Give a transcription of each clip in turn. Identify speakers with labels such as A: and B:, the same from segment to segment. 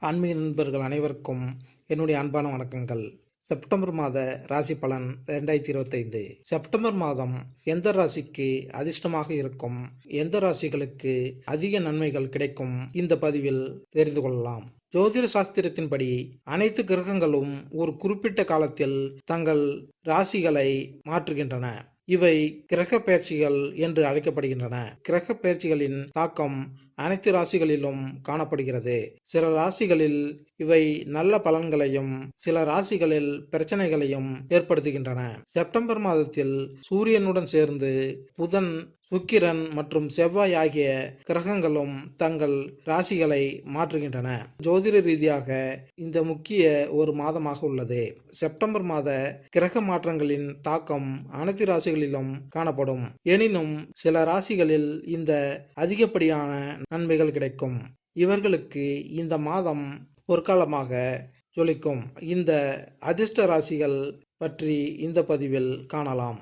A: ஆன்மீக நண்பர்கள் அனைவருக்கும் என்னுடைய அன்பான வணக்கங்கள். செப்டம்பர் மாத ராசி பலன் ரெண்டாயிரத்தி இருபத்தைந்து. செப்டம்பர் மாதம் எந்த ராசிக்கு அதிர்ஷ்டமாக இருக்கும்? எந்த ராசிகளுக்கு அதிக நன்மைகள் கிடைக்கும்? இந்த பதிவில் தெரிந்து கொள்ளலாம். ஜோதிட சாஸ்திரத்தின்படி அனைத்து கிரகங்களும் ஒரு குறிப்பிட்ட காலத்தில் தங்கள் ராசிகளை மாற்றுகின்றன. இவை கிரக பயிற்சிகள் என்று அழைக்கப்படுகின்றன. கிரக பயிற்சிகளின் தாக்கம் அனைத்து ராசிகளிலும் காணப்படுகிறது. சில ராசிகளில் இவை நல்ல பலன்களையும் சில ராசிகளில் பிரச்சனைகளையும் ஏற்படுத்துகின்றன. செப்டம்பர் மாதத்தில் சூரியனுடன் சேர்ந்து புதன் சுக்கிரன் மற்றும் செவ்வாய் ஆகிய கிரகங்களும் தங்கள் ராசிகளை மாற்றுகின்றன. ஜோதிட ரீதியாக இந்த முக்கிய ஒரு மாதமாக உள்ளது. செப்டம்பர் மாத கிரக மாற்றங்களின் தாக்கம் அனைத்து ராசிகளிலும் காணப்படும். எனினும் சில ராசிகளில் இந்த அதிகப்படியான நன்மைகள் கிடைக்கும். இவர்களுக்கு இந்த மாதம் பொற்காலமாக ஜொலிக்கும். இந்த அதிர்ஷ்ட ராசிகள் பற்றி இந்த பதிவில் காணலாம்.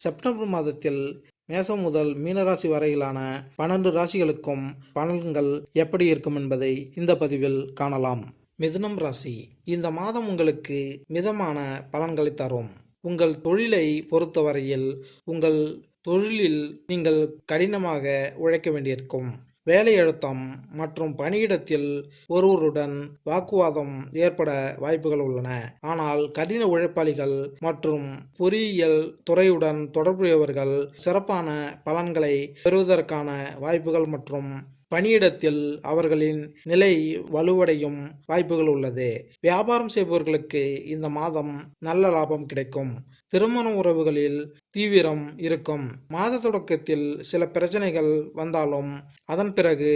A: செப்டம்பர் மாதத்தில் மேசம் முதல் மீனராசி வரையிலான பன்னெண்டு ராசிகளுக்கும் பலன்கள் எப்படி இருக்கும் என்பதை இந்த பதிவில் காணலாம். மிதுனம் ராசி இந்த மாதம் உங்களுக்கு மிதமான பலன்களை தரும். உங்கள் தொழிலை பொறுத்தவரையில் உங்கள் தொழிலில் நீங்கள் கடினமாக உழைக்க வேண்டியிருக்கும். வேலையழுத்தம் மற்றும் பணியிடத்தில் ஒருவருடன் வாக்குவாதம் ஏற்பட வாய்ப்புகள் உள்ளன. ஆனால் கடின உழைப்பாளிகள் மற்றும் பொறியியல் துறையுடன் தொடர்புடையவர்கள் சிறப்பான பலன்களை பெறுவதற்கான வாய்ப்புகள் மற்றும் பணியிடத்தில் அவர்களின் நிலை வலுவடையும் வாய்ப்புகள் உள்ளது. வியாபாரம் செய்பவர்களுக்கு இந்த மாதம் நல்ல லாபம் கிடைக்கும். திருமண உறவுகளில் தீவிரம் இருக்கும். மாத தொடக்கத்தில் சில பிரச்சனைகள் வந்தாலும் அதன் பிறகு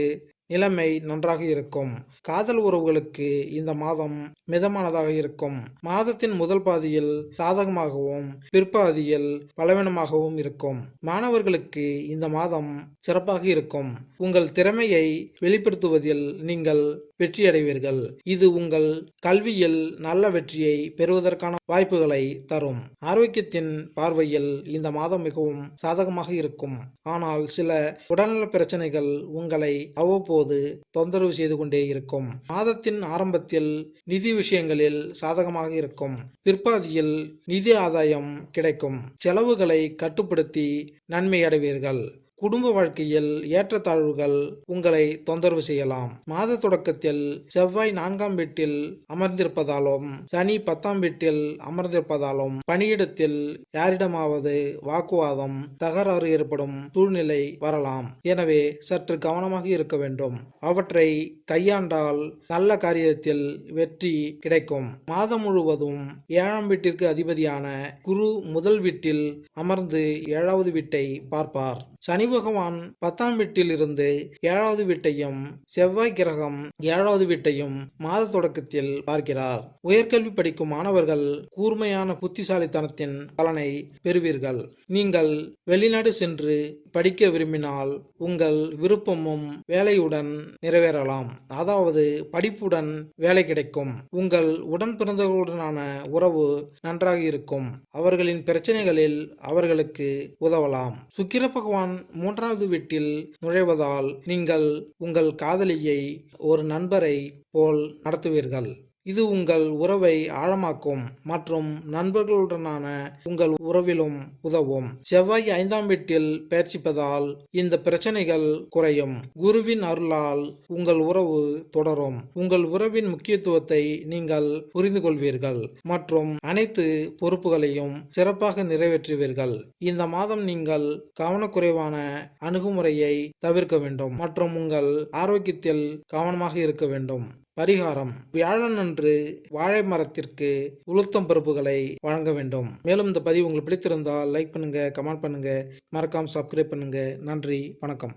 A: நிலைமை நன்றாக இருக்கும். காதல் உறவுகளுக்கு இந்த மாதம் மிதமானதாக இருக்கும். மாதத்தின் முதல் பாதியில் சாதகமாகவும் பிற்பாதியில் பலவீனமாகவும் இருக்கும். மாணவர்களுக்கு இந்த மாதம் சிறப்பாக இருக்கும். உங்கள் திறமையை வெளிப்படுத்துவதில் நீங்கள் வெற்றியடைவீர்கள். இது உங்கள் கல்வியில் நல்ல வெற்றியை பெறுவதற்கான வாய்ப்புகளை தரும். ஆரோக்கியத்தின் பார்வையில் இந்த மாதம் மிகவும் சாதகமாக இருக்கும். ஆனால் சில உடல்நல பிரச்சனைகள் உங்களை அவ்வப்போது தொந்தரவு செய்து கொண்டே இருக்கும். மாதத்தின் ஆரம்பத்தில் நிதி விஷயங்களில் சாதகமாக இருக்கும். பிற்பாதியில் நிதி ஆதாயம் கிடைக்கும். செலவுகளை கட்டுப்படுத்தி நன்மை அடைவீர்கள். குடும்ப வாழ்க்கையில் ஏற்றத்தாழ்வுகள் உங்களை தொந்தரவு செய்யலாம். மாத தொடக்கத்தில் செவ்வாய் நான்காம் வீட்டில் அமர்ந்திருப்பதாலும் சனி பத்தாம் வீட்டில் அமர்ந்திருப்பதாலும் பணியிடத்தில் யாரிடமாவது வாக்குவாதம் தகராறு ஏற்படும் சூழ்நிலை வரலாம். எனவே சற்று கவனமாக இருக்க வேண்டும். அவற்றை கையாண்டால் நல்ல காரியத்தில் வெற்றி கிடைக்கும். மாதம் முழுவதும் ஏழாம் வீட்டிற்கு அதிபதியான குரு முதல் வீட்டில் அமர்ந்து ஏழாவது வீட்டை பார்ப்பார். சனி பகவான் பத்தாம் வீட்டில் இருந்து ஏழாவது வீட்டையும் செவ்வாய் கிரகம் ஏழாவது வீட்டையும் மாத தொடக்கத்தில் பார்க்கிறார். உயர்கல்வி படிக்கும் மாணவர்கள் கூர்மையான புத்திசாலித்தனத்தின் பலனை பெறுவீர்கள். நீங்கள் வெளிநாடு சென்று படிக்க விரும்பினால் உங்கள் விருப்பமும் வேலையுடன் நிறைவேறலாம். அதாவது படிப்புடன் வேலை கிடைக்கும். உங்கள் உடன் பிறந்தவர்களுடனான உறவு நன்றாக இருக்கும். அவர்களின் பிரச்சனைகளில் அவர்களுக்கு உதவலாம். சுக்கிர பகவான் மூன்றாவது வீட்டில் நுழைவதால் நீங்கள் உங்கள் காதலியை ஒரு நண்பரை போல் நடத்துவீர்கள். இது உங்கள் உறவை ஆழமாக்கும் மற்றும் நண்பர்களுடனான உங்கள் உறவிலும் உதவும். செவ்வாய் ஐந்தாம் வீட்டில் பயிற்சிப்பதால் இந்த பிரச்சனைகள் குறையும். குருவின் அருளால் உங்கள் உறவு தொடரும். உங்கள் உறவின் முக்கியத்துவத்தை நீங்கள் புரிந்து கொள்வீர்கள் மற்றும் அனைத்து பொறுப்புகளையும் சிறப்பாக நிறைவேற்றுவீர்கள். இந்த மாதம் நீங்கள் கவனக்குறைவான அணுகுமுறையை தவிர்க்க வேண்டும் மற்றும் உங்கள் ஆரோக்கியத்தில் கவனமாக இருக்க வேண்டும். பரிகாரம். வியாழன் அன்று வாழை மரத்திற்கு உளுத்தம் பருப்புகளை வழங்க வேண்டும். மேலும் இந்த பதிவு உங்களுக்கு பிடித்திருந்தால் லைக் பண்ணுங்க கமெண்ட் பண்ணுங்க. மறக்காம சப்ஸ்கிரைப் பண்ணுங்க. நன்றி வணக்கம்.